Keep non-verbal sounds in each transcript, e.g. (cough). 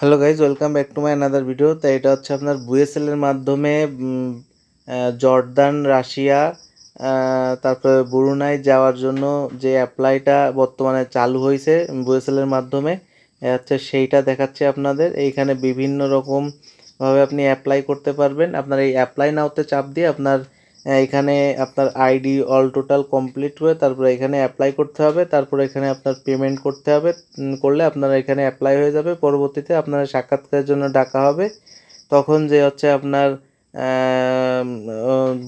Hello guys welcome back to my another video তো এটা হচ্ছে আপনার বুয়েসেল এর মাধ্যমে জর্দান, রাশিয়া তারপরে বুরুনাই যাওয়ার জন্য যে অ্যাপ্লাইটা বর্তমানে চালু হয়েছে বুয়েসেল এর মাধ্যমে হচ্ছে সেইটা দেখাচ্ছে আপনাদের। এইখানে বিভিন্ন রকম ভাবে আপনি অ্যাপ্লাই করতে পারবেন। আপনার এই অ্যাপ্লাই নাওতে চাপ দিয়ে আপনার এখানে আপনার আইডি অল টোটাল কমপ্লিট হয়ে তারপরে এখানে অ্যাপ্লাই করতে হবে, তারপরে এখানে আপনার পেমেন্ট করতে হবে করলে আপনার এখানে অ্যাপ্লাই হয়ে যাবে, পরবর্তীতে আপনার সাক্ষাৎকারের জন্য ডাকা হবে। তখন যে হচ্ছে আপনার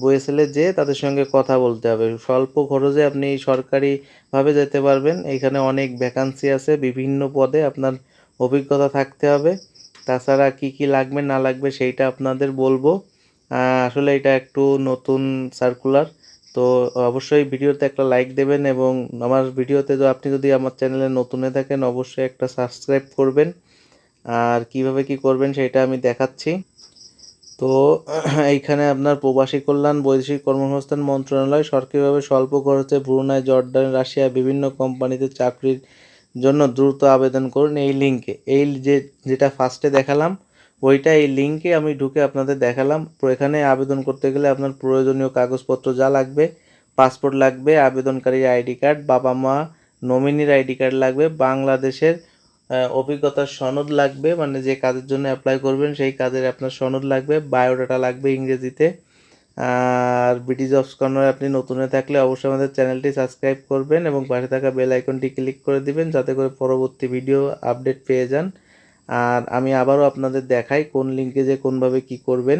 বইয়েসেলে যেয়ে তাদের সঙ্গে কথা বলতে হবে। স্বল্প খরচে আপনি সরকারিভাবে যেতে পারবেন। এখানে অনেক ভ্যাকান্সি আছে, বিভিন্ন পদে আপনার অভিজ্ঞতা থাকতে হবে। তাছাড়া কি কি লাগবে না লাগবে সেইটা আপনাদের বলব। আসলে এটা একটু নতুন সার্কুলার তো অবশ্যই ভিডিওতে একটা লাইক দেবেন এবং আমার ভিডিওতে তো আপনি যদি আমার চ্যানেলে নতুন থাকেন, অবশ্যই একটা সাবস্ক্রাইব করবেন। আর কীভাবে কি করবেন সেটা আমি দেখাচ্ছি। তো (clears throat) এইখানে আপনার প্রবাসী কল্যাণ, বৈদেশিক কর্মসংস্থান মন্ত্রণালয়, সরকারিভাবে স্বল্প খরচে ব্রুনাই, জর্ডান, রাশিয়া, বিভিন্ন কোম্পানিতে চাকরির জন্য দ্রুত আবেদন করুন এই লিঙ্কে এই যে, যেটা ফার্স্টে দেখালাম ওইটা এই লিঙ্কে আমি ঢুকে আপনাদের দেখালাম। এখানে আবেদন করতে গেলে আপনার প্রয়োজনীয় কাগজপত্র যা লাগবে পাসপোর্ট লাগবে, আবেদনকারীর আইডি কার্ড বাবা মা নমিনির আইডি কার্ড লাগবে, বাংলাদেশের অভিজ্ঞতার সনদ লাগবে মানে যে কাজের জন্য অ্যাপ্লাই করবেন সেই কাজের আপনার সনদ লাগবে বায়োডাটা লাগবে ইংরেজিতে। আর ব্রিটিশ অফ কর্নারে আপনি নতুন থাকলে অবশ্যই আমাদের চ্যানেলটি সাবস্ক্রাইব করবেন এবং পাশে থাকা বেল আইকনটি ক্লিক করে দিবেন, যাতে করে পরবর্তী ভিডিও আপডেট পেয়ে যান। আর আমি আবারও আপনাদের দেখাই কোন লিঙ্কে যে কোনভাবে কি করবেন।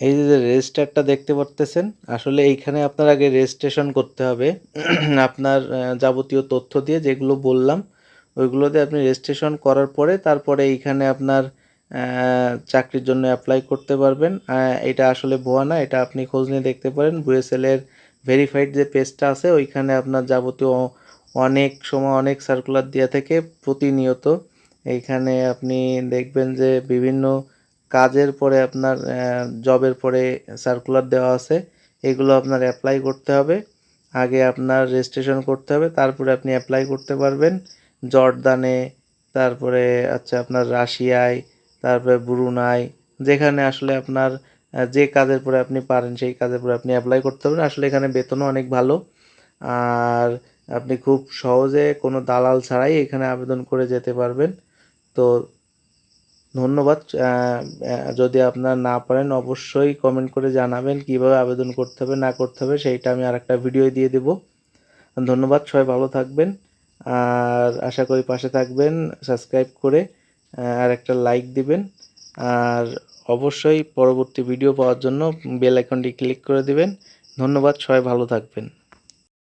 এই যে রেজিস্টারটা দেখতে পারতেছেন, আসলে এইখানে আপনার আগে রেজিস্ট্রেশন করতে হবে। (clears throat) আপনার যাবতীয় তথ্য দিয়ে যেগুলো বললাম, ওইগুলো দিয়ে আপনি রেজিস্ট্রেশন করার পরে তারপরে এইখানে আপনার চাকরির জন্য অ্যাপ্লাই করতে পারবেন। এটা আসলে ভুয়া না, এটা আপনি খোঁজ নিয়ে দেখতে পারেন। বুয়েসেলের ভেরিফাইড যে পেজটা আছে, ওইখানে আপনার যাবতীয় অনেক সময় অনেক সার্কুলার দেওয়া থেকে প্রতিনিয়ত। এইখানে আপনি দেখবেন যে বিভিন্ন কাজের পরে আপনার জবের পরে সার্কুলার দেওয়া আছে। এগুলো আপনার অ্যাপ্লাই করতে হবে। আগে আপনার রেজিস্ট্রেশন করতে হবে, তারপরে আপনি অ্যাপ্লাই করতে পারবেন। জর্দানে, তারপরে আচ্ছা আপনার রাশিয়ায়, তারপরে ব্রুনাই, যেখানে আসলে আপনার যে কাজের পরে আপনি পারেন, সেই কাজের পরে আপনি অ্যাপ্লাই করতে পারবেন। আসলে এখানে বেতনও অনেক ভালো। আর আপনি খুব সহজে কোনো দালাল ছাড়াই এখানে আবেদন করে যেতে পারবেন। তো ধন্যবাদ। যদি আপনার না পারেন অবশ্যই কমেন্ট করে জানাবেন কীভাবে আবেদন করতে হবে, না করতে হবে, সেইটা আমি আর একটা ভিডিও দিয়ে দেব। ধন্যবাদ, সবাই ভালো থাকবেন। আর আশা করি পাশে থাকবেন সাবস্ক্রাইব করে আর একটা লাইক দিবেন। আর অবশ্যই পরবর্তী ভিডিও পাওয়ার জন্য বেল আইকনটি ক্লিক করে দিবেন। ধন্যবাদ, সবাই ভালো থাকবেন।